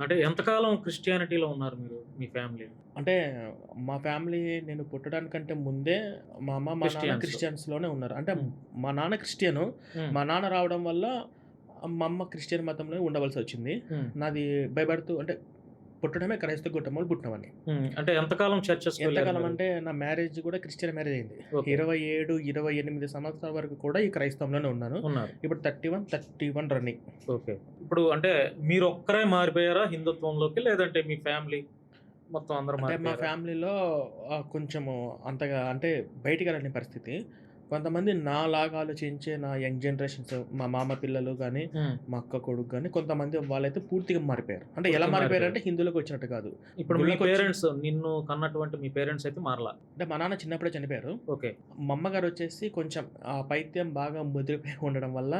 అంటే ఎంతకాలం క్రిస్టియానిటీలో ఉన్నారు మీరు మీ ఫ్యామిలీ? అంటే మా ఫ్యామిలీ నేను పుట్టడానికంటే ముందే మా అమ్మ మా నాన్న Christians. క్రిస్టియన్స్. లోనే ఉన్నారు. అంటే. మా నాన్న క్రిస్టియను మా నాన్న రావడం వల్ల మా అమ్మ క్రిస్టియన్ మతంలో ఉండవలసి వచ్చింది. నాది బై బర్త్ అంటే పుట్టడమే క్రైస్తవ కుటుంబంలో పుట్టినవని అంటే ఎంతకాలం చర్చెస్ ఎంతకాలం అంటే నా మ్యారేజ్ కూడా క్రిస్టియన్ మ్యారేజ్ అయింది. ఇరవై ఏడు ఇరవై ఎనిమిది సంవత్సరాల వరకు కూడా ఈ క్రైస్తవంలోనే ఉన్నాను. ఇప్పుడు thirty one thirty one running. Okay. ఇప్పుడు అంటే మీరు ఒక్కరే మారిపోయారా హిందుత్వంలోకి లేదంటే మీ ఫ్యామిలీ మొత్తం అందరూ మా? ఫ్యామిలీలో కొంచెము అంతగా అంటే బయటికి వెళ్ళని పరిస్థితి. కొంతమంది నా లాగా ఆలోచించే నా యంగ్ జనరేషన్స్ మా మామ పిల్లలు కానీ. మా అక్క కొడుకు కానీ కొంతమంది వాళ్ళైతే పూర్తిగా మారిపోయారు. అంటే ఎలా మారిపోయారు. అంటే. హిందువులకు వచ్చినట్టు కాదు. ఇప్పుడు మీ పేరెంట్స్ నిన్ను కన్నటువంటి మీ పేరెంట్స్ అయితే మారలా? అంటే మా నాన్న చిన్నప్పుడే చనిపోయారు. ఓకే. మా అమ్మగారు వచ్చేసి కొంచెం ఆ పైత్యం బాగా ముదిరిపోయి ఉండడం వల్ల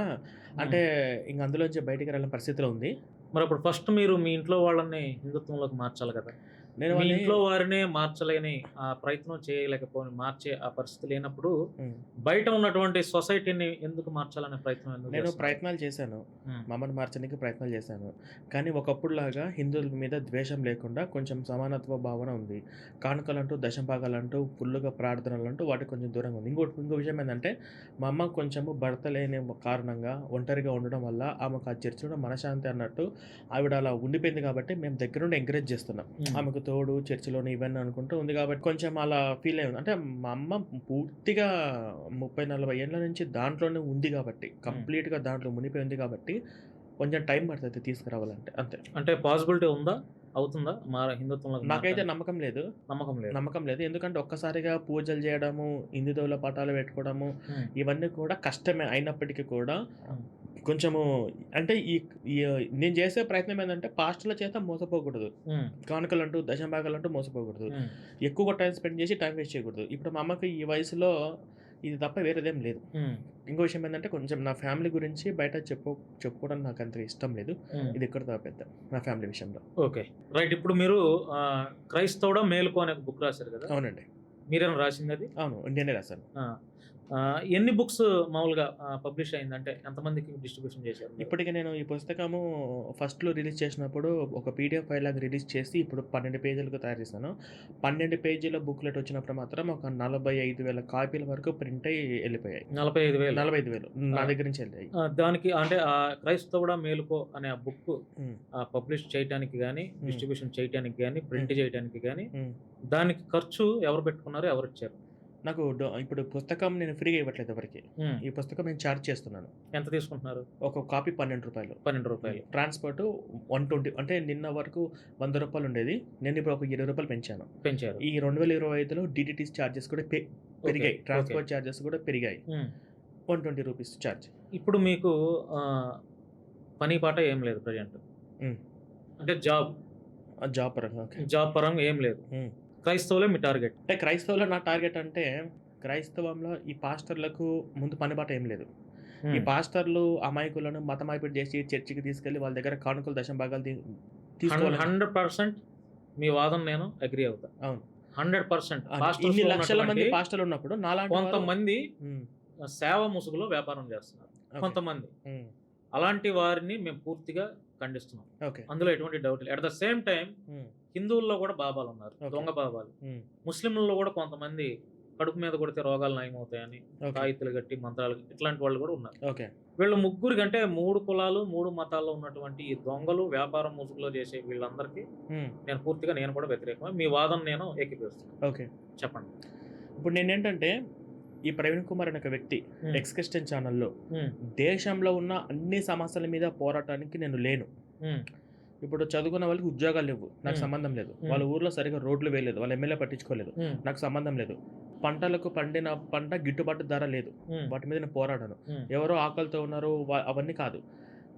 అంటే ఇంక అందులోంచి బయటికి వెళ్ళిన పరిస్థితిలో ఉంది. మరి అప్పుడు ఫస్ట్ మీరు మీ ఇంట్లో వాళ్ళని హిందుత్వంలోకి మార్చాలి కదా? నేను ఇంట్లో వారినే మార్చలేని ఆ ప్రయత్నం చేయలేకపోయి మార్చే ఆ పరిస్థితి లేనప్పుడు. బయట ఉన్నటువంటి సొసైటీని ఎందుకు మార్చాలనే ప్రయత్నం నేను? ప్రయత్నాలు చేశాను ఉమ్. మా అమ్మని మార్చడానికి ప్రయత్నాలు చేశాను కానీ ఒకప్పుడు లాగా హిందువుల మీద ద్వేషం లేకుండా కొంచెం సమానత్వ భావన ఉంది కానుకలంటూ దశభాగాలంటూ ఫుల్లుగా ప్రార్థనలు అంటూ వాటికి కొంచెం దూరంగా ఉంది ఇంకోటి ఇంకో విషయం ఏంటంటే మా అమ్మ కొంచెము భర్త లేని కారణంగా ఒంటరిగా ఉండడం వల్ల ఆమెకు ఆ చర్చిలో మనశాంతి అన్నట్టు ఆవిడ అలా ఉండిపోయింది కాబట్టి మేము దగ్గరుండి ఎంకరేజ్ చేస్తున్నాం. ఆమెకు తోడు చర్చిలోని ఇవన్నీ అనుకుంటూ ఉంది కాబట్టి కొంచెం అలా ఫీల్ అయింది అంటే మా అమ్మ పూర్తిగా ముప్పై నలభై ఏళ్ళ నుంచి దాంట్లోనే ఉంది కాబట్టి కంప్లీట్గా దాంట్లో మునిపోయి ఉంది కాబట్టి కొంచెం టైం పడుతుంది తీసుకురావాలంటే అంతే. అంటే పాసిబిలిటీ ఉందా? అవుతుందా? మా హిందుత్వంలో నాకైతే నమ్మకం లేదు. నమ్మకం లేదు. నమ్మకం లేదు. ఎందుకంటే ఒక్కసారిగా పూజలు చేయడము హిందూ దేవుల పాఠాలు పెట్టుకోవడము. ఇవన్నీ కూడా కష్టమే అయినప్పటికీ కూడా. కొంచెము అంటే ఈ నేను చేసే ప్రయత్నం ఏంటంటే పాస్టర్ల చేత మోసపోకూడదు. కానుకలు అంటూ దశభాగాలు అంటూ మోసపోకూడదు. ఉమ్. ఎక్కువగా టైం స్పెండ్ చేసి టైం వేస్ట్ చేయకూడదు. ఇప్పుడు మా అమ్మకి ఈ వయసులో ఇది తప్ప వేరేదేం లేదు. ఇంకో విషయం ఏంటంటే కొంచెం నా ఫ్యామిలీ గురించి బయట చెప్పు చెప్పుకోవడం నాకు అంత ఇష్టం లేదు. ఇది ఇక్కడ దా పెద్ద నా ఫ్యామిలీ విషయంలో. ఓకే. రైట్. ఇప్పుడు మీరు క్రైస్తవుడ మేలుకో అనే బుక్ రాశారు కదా? అవునండి. మీరేనా రాసింది అది? అవును. ఇండియనే రాశాను. ఎన్ని బుక్స్ మామూలుగా పబ్లిష్ అయిందంటే ఎంతమందికి డిస్ట్రిబ్యూషన్ చేశారు? ఇప్పటికి నేను ఈ పుస్తకము ఫస్ట్లో రిలీజ్ చేసినప్పుడు ఒక పీడిఎఫ్ ఫైల్ లాగా రిలీజ్ చేసి ఇప్పుడు పన్నెండు పేజీలకు తయారు చేశాను. పన్నెండు పేజీల బుక్లెట్ వచ్చినప్పుడు మాత్రం ఒక నలభై ఐదు వేల కాపీల వరకు ప్రింట్ అయ్యి వెళ్ళిపోయాయి. నలభై ఐదు వేలు. నలభై ఐదు వేలు. నా. దగ్గర నుంచి వెళ్ళాయి. దానికి అంటే ఆ క్రైస్తవుడ మేలుకో అనే ఆ బుక్ పబ్లిష్ చేయడానికి కానీ డిస్ట్రిబ్యూషన్ చేయడానికి కానీ ప్రింట్ చేయడానికి కానీ. దానికి ఖర్చు ఎవరు పెట్టుకున్నారు ఎవరు ఇచ్చారు. నాకు డొ- ఇప్పుడు పుస్తకం నేను ఫ్రీగా ఇవ్వట్లేదు ఎవరికి. ఈ పుస్తకం నేను ఛార్జ్ చేస్తున్నాను. ఎంత తీసుకుంటున్నారు? ఒక కాపీ పన్నెండు రూపాయలు. పన్నెండు రూపాయలు. ట్రాన్స్పోర్ట్ వన్ ట్వంటీ అంటే నిన్న వరకు వంద రూపాయలు ఉండేది. నేను ఇప్పుడు ఒక ఇరవై రూపాయలు పెంచాను. పెంచారు. ఈ రెండు వేల ఇరవై ఐదులో డిటిటీస్ ఛార్జెస్ కూడా పెరిగాయి. ట్రాన్స్పోర్ట్ ఛార్జెస్ కూడా పెరిగాయి. One twenty rupees charge. ఇప్పుడు మీకు పని పాట ఏం లేదు ప్రజెంట్. అంటే జాబ్. జాబ్ పరంగా ఓకే. జాబ్ పరంగా ఏం లేదు. క్రైస్తవులే మీ టార్గెట్? అంటే క్రైస్తవులో నా టార్గెట్ అంటే క్రైస్తవంలో ఈ పాస్టర్లకు ముందు పని బాట ఏం లేదు. ఈ పాస్టర్లు అమాయకులను మతమాయిపిడి చేసి చర్చికి తీసుకెళ్ళి వాళ్ళ దగ్గర కానుకలు దశం భాగాలు తీసుకోవాలి హండ్రెడ్ పర్సెంట్ మీ వాదన నేను అగ్రి అవుతా. అవును. హండ్రెడ్ పర్సెంట్ ఇన్ని లక్షల మంది పాస్టర్లు ఉన్నప్పుడు వారు- కొంతమంది సేవ ముసుగులో వ్యాపారం చేస్తున్నారు. కొంతమంది. అలాంటి వారిని మేము పూర్తిగా ఖండిస్తున్నాం. ఓకే. అందులో ఎటువంటి డౌట్ లేదు. అట్ ద సేమ్ టైం హిందువుల్లో కూడా బాబాలు ఉన్నారు. దొంగ బాబాలు. ముస్లింలలో కూడా కొంతమంది కడుపు మీద కొడితే రోగాలు నయమవుతాయని ఓకే. తాయితులు గట్టి మంత్రాలు ఇట్లాంటి వాళ్ళు కూడా ఉన్నారు. ఓకే. వీళ్ళు ముగ్గురి కంటే మూడు కులాలు మూడు మతాల్లో ఉన్నటువంటి ఈ దొంగలు వ్యాపారం ముసుగులో చేసే వీళ్ళందరికీ నేను పూర్తిగా నేను కూడా వ్యతిరేకమే మీ వాదన నేను ఏకీపిస్తున్నాను ఓకే. చెప్పండి. ఇప్పుడు నేనేంటంటే ఈ ప్రవీణ్ కుమార్ అనే ఒక వ్యక్తి క్రిస్టియన్ ఛానల్లో దేశంలో ఉన్న అన్ని సమస్యల మీద పోరాటానికి నేను లేను. ఇప్పుడు చదువుకున్న వాళ్ళకి ఉద్యోగాలు లేవు. నాకు. సంబంధం లేదు. వాళ్ళ ఊర్లో సరిగా రోడ్లు వేయలేదు. వాళ్ళ ఎమ్మెల్యే పట్టించుకోలేదు. నాకు సంబంధం లేదు. పంటలకు పండిన పంట గిట్టుబాటు ధర లేదు. వాటి మీద నేను పోరాడాను. ఎవరో ఆకలితో ఉన్నారు అవన్నీ కాదు.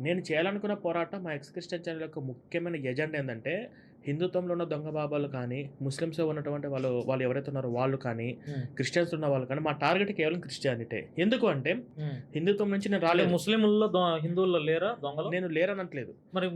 నేను చేయాలనుకున్న పోరాటం మా ఎక్స్ క్రిస్టియన్ ఛానల్ యొక్క ముఖ్యమైన ఎజెండా ఏంటంటే హిందుత్వంలో ఉన్న దొంగ బాబాలు కానీ ముస్లిమ్స్ ఉన్నటువంటి వాళ్ళు వాళ్ళు ఎవరైతే ఉన్నారో వాళ్ళు కానీ క్రిస్టియన్స్ ఉన్న వాళ్ళు కానీ మా టార్గెట్ కేవలం క్రిస్టియానిటీ. ఎందుకు అంటే. హిందుత్వం నుంచి నేను రాలేదు. ముస్లింల్లో దొ- హిందువుల్లో లేరా దొంగలు? నేను లేరనట్లేదు. మరి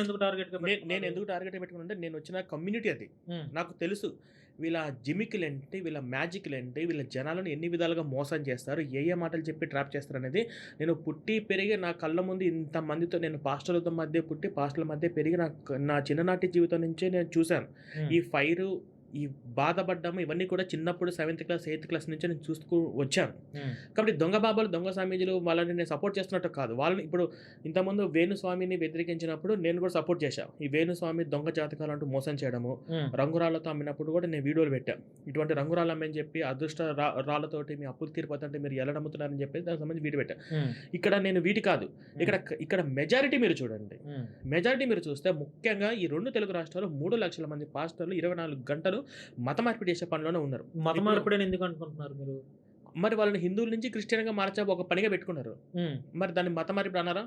ఎందుకు టార్గెట్ నేను? ఎందుకు టార్గెట్ పెట్టుకుంటే నేను వచ్చిన కమ్యూనిటీ అది. నాకు తెలుసు వీళ్ళ జిమిక్లు ఏంటి వీళ్ళ మ్యాజిక్లు ఏంటి వీళ్ళ జనాలను ఎన్ని విధాలుగా మోసం చేస్తారు ఏ ఏ మాటలు చెప్పి ట్రాప్ చేస్తారు అనేది నేను పుట్టి పెరిగి నా కళ్ళ ముందు ఇంతమందితో నేను పాస్టర్లతో మధ్య పుట్టి పాస్టర్ల మధ్య పెరిగి నా నా చిన్ననాటి జీవితం నుంచే నేను చూశాను. ఈ ఫైర్ ఈ బాధపడ్డాము ఇవన్నీ కూడా చిన్నప్పుడు సెవెంత్ క్లాస్ ఎయిత్ క్లాస్ నుంచి నేను చూస్తూ వచ్చాను. కాబట్టి దొంగ బాబాలు దొంగ స్వామీజీలు వాళ్ళని నేను సపోర్ట్ చేస్తున్నట్టు కాదు. వాళ్ళని ఇప్పుడు ఇంతకుముందు వేణుస్వామిని వ్యతిరేకించినప్పుడు నేను కూడా సపోర్ట్ చేశాను ఈ వేణుస్వామి దొంగ జాతకాలు అంటూ మోసం చేయడము ఉమ్, రంగురాళ్ళతో అమ్మినప్పుడు కూడా నేను వీడియోలు పెట్టాను ఇటువంటి రంగురాళ్ళు అమ్మని చెప్పి అదృష్ట రాళ్ళతోటి మీ అప్పులు తీరిపోతుంటే మీరు ఎలా నమ్ముతున్నారని చెప్పి దానికి సంబంధించి వీడియో పెట్టాను ఇక్కడ నేను వీటి కాదు. ఇక్కడ ఇక్కడ మెజారిటీ మీరు చూడండి. మెజారిటీ మీరు చూస్తే ముఖ్యంగా ఈ రెండు తెలుగు రాష్ట్రాలు మూడు లక్షల మంది పాస్టర్లు ఇరవై నాలుగు గంటలు మత మార్పిడి చేసే పనిలోనే ఉన్నారు. మత మార్పిడి ఎందుకు అనుకుంటున్నారు మీరు? మరి వాళ్ళని హిందువుల నుంచి క్రిస్టియన్గా మార్చా ఒక పనిగా పెట్టుకున్నారు. మరి దాన్ని మత మార్పిడి అన్నారా?